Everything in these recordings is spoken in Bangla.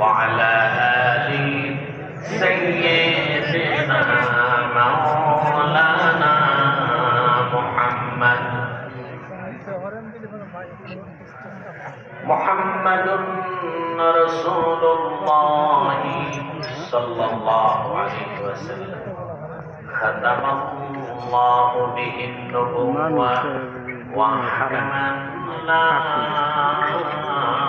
وعلى آل سيدنا مولانا محمد محمد رسول الله صلى الله عليه وسلم ختم الله به النبوة وحكما لا نبي بعده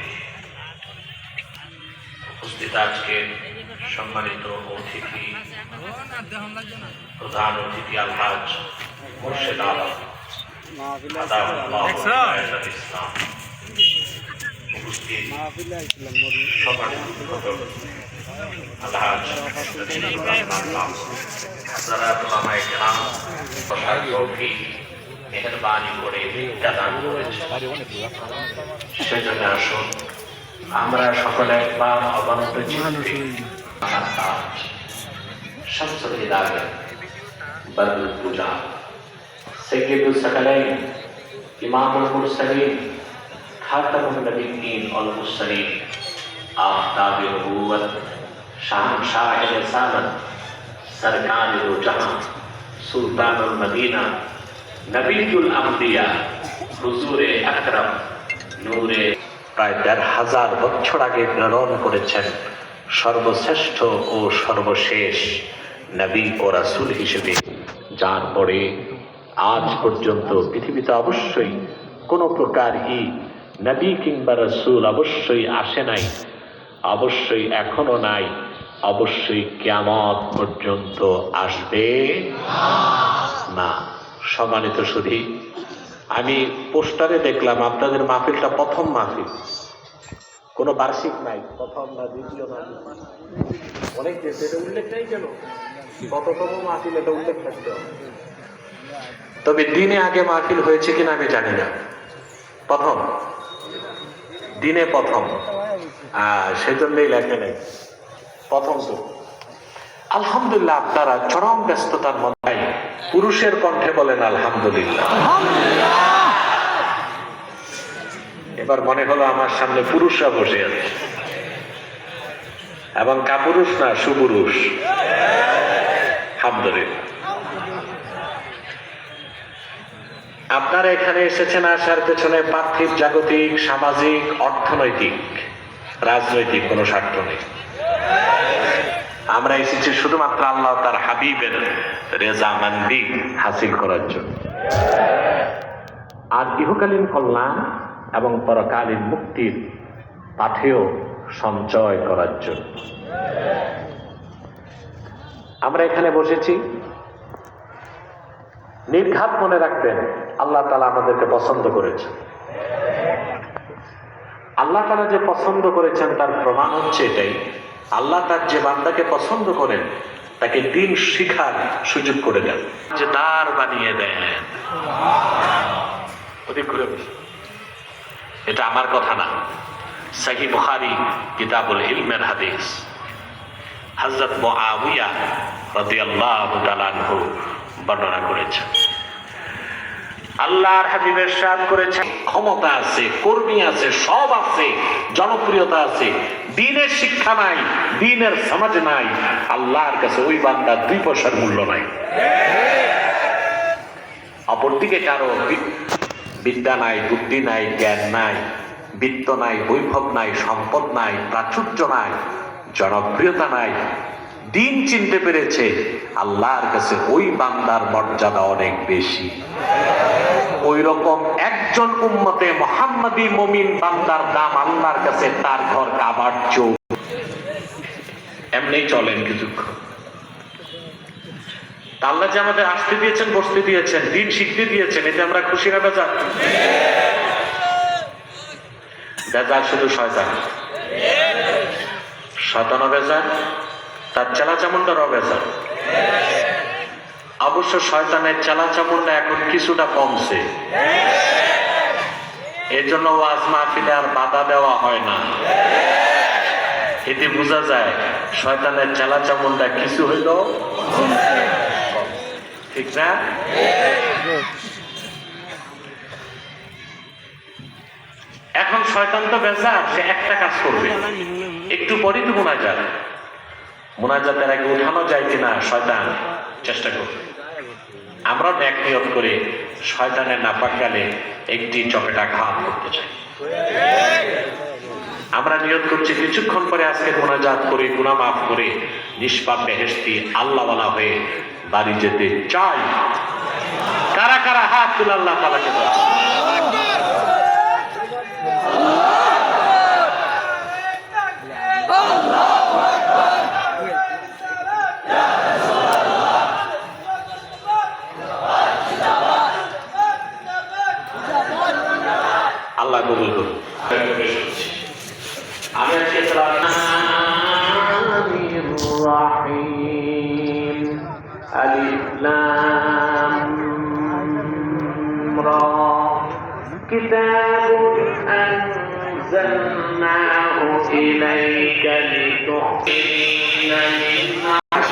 উপস্থিত আজকে সম্মানিত অতিথি প্রধান অতিথি আলহাজ মুর্শেদ আলম উপস্থিত মেহরবানি করে সেজন্য আসুন। আমরা সকলে একবার অবনত شمس الهلال بدر الدجا سيد الثقلين امام المرسلين خاتم النبيين والمرسلين آفتاب نبوت شاہنشاہ رسالت सरकार दो जहाँ सुल्तान मदीना नबीजुल अम्बिया हजूर अकरम नूर প্রায় দেড় হাজার বছর আগে প্রেরণ করেছেন সর্বশ্রেষ্ঠ ও সর্বশেষ নবী ও রাসূল হিসেবে, যার পরে আজ পর্যন্ত পৃথিবীতে অবশ্যই কোনো প্রকারই নবী কিংবা রাসূল অবশ্যই আসে নাই, অবশ্যই এখনও নাই, অবশ্যই কেমন পর্যন্ত আসবে না। সম্মানিত সুধী আমি পোস্টারে দেখলাম, আপনাদের মাহফিলটা প্রথম মাহফিল। কোনো বার্ষিক নাই, প্রথম না দ্বিতীয় না অনেক দেশে, এটা উল্লেখ নেই কেন? কততম মাহফিল, এটা উল্লেখ থাকতে হবে। তবে দিনে আগে মাহফিল হয়েছে কিনা আমি জানি না। প্রথম। দিনে প্রথম। সেজন্যই লেখে নেই। প্রথম তো। আলহামদুলিল্লাহ, আপনারা চরম ব্যস্ততার মধ্যে পুরুষের কণ্ঠে বলেন আলহামদুলিল্লাহ। এবার মনে হলো আমার সামনে পুরুষরা বসে আছে। এবং কাপুরুষ না, সুপুরুষ। আলহামদুলিল্লাহ। আপনারা এখানে এসেছেন আসার পেছনে পার্থিব জাগতিক, সামাজিক, অর্থনৈতিক, রাজনৈতিক কোনো স্বার্থ নেই। আমরা এসেছি শুধুমাত্র আল্লাহ তার হাবিবের রেজামান্দি হাসিল করার জন্য। আর ইহকালীন কল্যাণ এবং পরকালীন মুক্তির পাথেয় সঞ্চয় করার জন্য। আমরা এখানে বসেছি। নির্ঘাত মনে রাখবেন, আল্লাহ তালা আমাদেরকে পছন্দ করেছেন। আল্লাহ তালা যে পছন্দ করেছেন, তার প্রমাণ হচ্ছে এটাই। আল্লাহ তার যে বান্দাকে পছন্দ করেন, তাকে দিন শিখার সুযোগ করে দেন। যে দ্বার বানিয়ে দেন। অধিক ঘুরে বসে। এটা আমার কথা না। সাহি বুখারি, কিতাবুল ইলমের হাদিস। হজরত বর্ণনা করেছেন। আল্লাহর হাবিবের সাদ করেছেন, ক্ষমতা আছে, কর্মী আছে, সব আছে, জনপ্রিয়তা আছে। দিনের শিক্ষা নাই, দিনের সমাজ নাই। আল্লাহর কাছে ওই বান্দার দুই পয়সার মূল্য নাই। অপরদিকে কারও বিদ্যা নাই, বুদ্ধি নাই, জ্ঞান নাই, বিত্ত নাই, বৈভব নাই, সম্পদ নাই, প্রাচুর্য নাই, জনপ্রিয়তা নাই। দিন চিনতে পেরেছে, আল্লাহর কাছে ওই বান্দার মর্যাদা অনেক বেশি। ওই রকম একজন উম্মতে মোহাম্মদী মমিন বান্দার দাম আল্লাহর কাছে তার ঘর কাবার চোখ এমনি চলেন কিছুক্ষণ। আল্লাহ যে আমাদের আসতে দিয়েছেন, বসতে দিয়েছেন, দিন শিখতে দিয়েছেন, এতে আমরা খুশি না বেজা বেজা শুধু শয়তান। শতানো বেজার, তার চেলা চামুন্ডারও বেজার। অবশ্য শয়তানের চেলা চামুন্ডা এখন কিছুটা কমছে। এর জন্য ওয়াজ মাহফিলে আর বাধা দেওয়া হয় না। এতে বোঝা যায়, শয়তানের চেলা চামুন্ডা কিছু হইল ঠিক না এখন শয়তান তো বেজার সে একটা কাজ করবে। একটু পরেই তো মোনাজাত। মোনাজাতের আগে উঠানো যায় কিনা, শয়তান, চেষ্টা করবে আমরা ন্যাক নিয়ত করে শয়তানের নাপাক গালে একটি চপেটা ঘাত করতে চাই। আমরা নিয়ত করছি, কিছুক্ষণ পরে আজকে মোনাজাত করে গুণা মাফ করে, নিষ্পাপ বেহেস্তি আল্লাহওয়ালা হয়ে বাড়ি যেতে চাই। কারা কারা? হাত তুলে আল্লাহ তালাকে আল্লাহ কবুল আমি আজকে আলিফ লাম রা كتاب أنزلناه إليك لتخرج الناس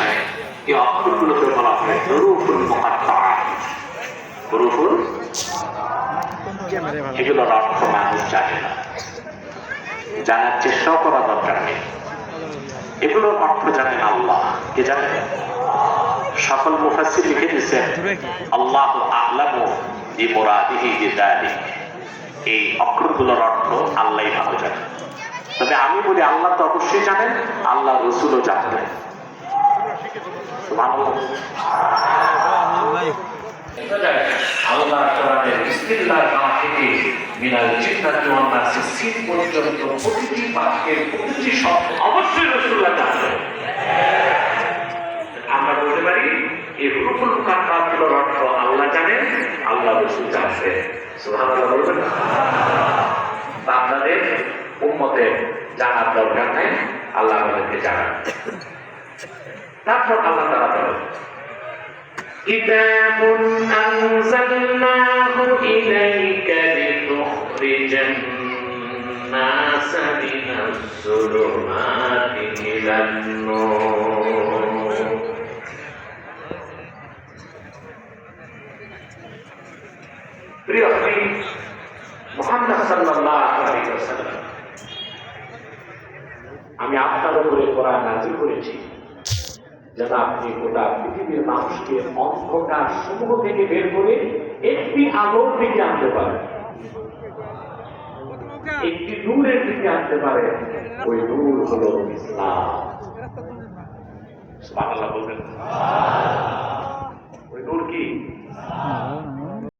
এই অক্ষরগুলোকে বলা হয় হরুফুল মুকাত্তাআ হরুফুল এগুলোর অর্থ মানুষ জানে না জানার চেষ্টাও করা দরকার নেই এগুলোর অর্থ জানেন আল্লাহ কে জানেন সকল মুফাসসির লিখে দিয়েছেন আল্লাহ আ'লামু বিমুরাদিহি বিযালিক। এই অক্ষরগুলোর অর্থ আল্লাহই ভালো জানেন তবে আমি বলি আল্লাহ তো অবশ্যই জানেন আল্লাহ রসুলও জানতেন সুবহানাল্লাহ। আল্লাহ কোরআনের বিসমিল্লাহ নাম থেকে মিনাল জিন্নাতি ওয়ান নাসি সিন পর্যন্ত প্রতিটি বাক্যের প্রতিটি শব্দ অবশ্যই রাসূলুল্লাহ বলতে পারি এই হুরুফুল মুকাদ্দারাতুল অর্থ আল্লাহ জানেন আল্লাহ রাসূল জানতেন সুবহানাল্লাহ বলবেন না? তা আপনাদের উম্মতের জানার দরকার নেই আল্লাহ আমাদেরকে জানান তারপর আল্লাহ তাআলা বলেন كتاب أنزلناه إليك لتخرج الناس من الظلمات إلى النور আমি আপনার উপরে কোরআন নাযিল করেছি। যেন আপনি গোটা পৃথিবীর মানুষকে অন্ধকার সমূহ থেকে বের করে একটি আলোর দিকে আনতে পারেন। একটি নূরের দিকে আনতে পারেন। ওই নূর হলো ইসলাম। সুবহানাল্লাহ বলবেন। ওই নূর কি?